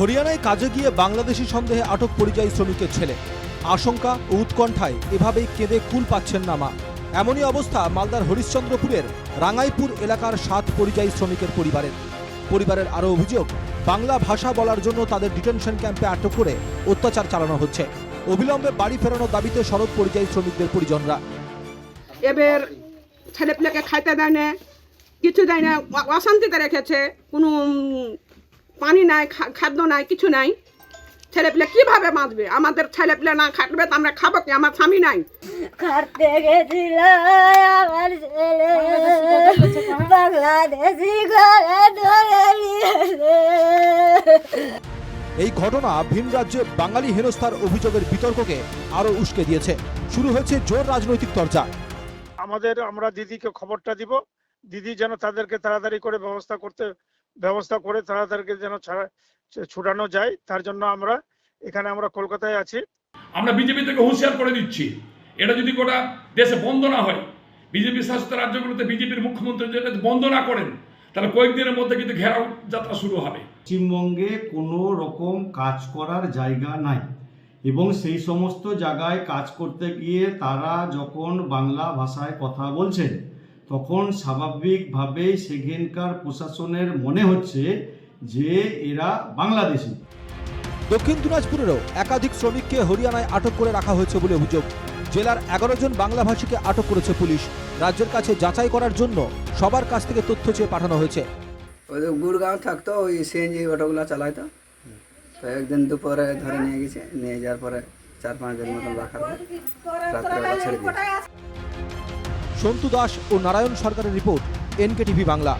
হরিয়ানায় কাজে গিয়ে বাংলাদেশি সন্দেহে আটক পরিযায়ী শ্রমিকের ছেলে। আশঙ্কা ও উৎকণ্ঠায় এভাবেই কেঁদে কুল পাচ্ছেন না মা। এমনই অবস্থা মালদার হরিশ্চন্দ্রপুরের রাঙ্গাইপুর এলাকার সাত পরিযায়ী শ্রমিকের পরিবারের। পরিবারের আরও অভিযোগ, বাংলা ভাষা বলার জন্য তাদের ডিটেনশন ক্যাম্পে আটক করে অত্যাচার চালানো হচ্ছে। অবিলম্বে বাড়ি ফেরানোর দাবিতে সড়ক পরিযায়ী শ্রমিকদের পরিজনরা। এবার ছেলেপিলেকে খাইতে দেয় না কিছু দেয় না অশান্তিতে রেখেছে কোনো পানি নাই খা- খাদ্য নাই কিছু নাই। ছেলেপিলে কীভাবে বাঁচবে? আমাদের ছেলেপিলে না খাটবে তো আমরা খাব কি? আমার স্বামী নাই। কাটতে গেছিল আমার ছেলে। বাংলাদেশি ঘরে ধরে নিয়েছে। এই ঘটনা ভিন রাজ্যে বাঙালি হেনস্থার অভিযোগের বিতর্ককে আরও উস্কে দিয়েছে। শুরু হয়েছে জোর রাজনৈতিক চর্চা আমাদের আমরা দিদিকে খবরটা দিব। দিদি যেন তাদেরকে তাড়াতাড়ি করে ব্যবস্থা করতে ব্যবস্থা করে তাড়াতাড়ি যেন ছাড়া- ছুটানো যায় তার জন্য আমরা এখানে আমরা কলকাতায় আছি। আমরা বিজেপি থেকে হুঁশিয়ার করে দিচ্ছি। এটা যদি গোটা দেশে বন্ধ না হয় বিজেপি শাসিত রাজ্যগুলোতে বিজেপির মুখ্যমন্ত্রী যদি বন্ধ না করেন তাহলে কয়েকদিনের মধ্যে কিন্তু ঘেরাও যাত্রা শুরু হবে। পশ্চিমবঙ্গে কোনো রকম কাজ করার জায়গা নাই এবং সেই সমস্ত জায়গায় কাজ করতে গিয়ে তারা যখন বাংলা ভাষায় কথা বলছেন তখন স্বাভাবিকভাবেই সেখানকার প্রশাসনের মনে হচ্ছে যে এরা বাংলাদেশি। দক্ষিণ দিনাজপুরেরও একাধিক শ্রমিককে হরিয়ানায় আটক করে রাখা হয়েছে বলে অভিযোগ। জেলার এগারো জন বাংলাভাষীকে আটক করেছে পুলিশ। রাজ্যের কাছে যাচাই করার জন্য সবার কাছ থেকে তথ্য চেয়ে পাঠানো হয়েছে। গুড়গাঁও থাকতো ওই সিএনজি অটোগুলো চালাইতো। তো একদিন দুপুরে ধরে নিয়ে গেছে নিয়ে যাওয়ার পরে চার পাঁচ দিন মতন রাখার রাত্রেবেলা ছেড়ে দিয়েছে। সন্তু দাস ও নারায়ণ সরকারের রিপোর্ট এনকে টিভি বাংলা।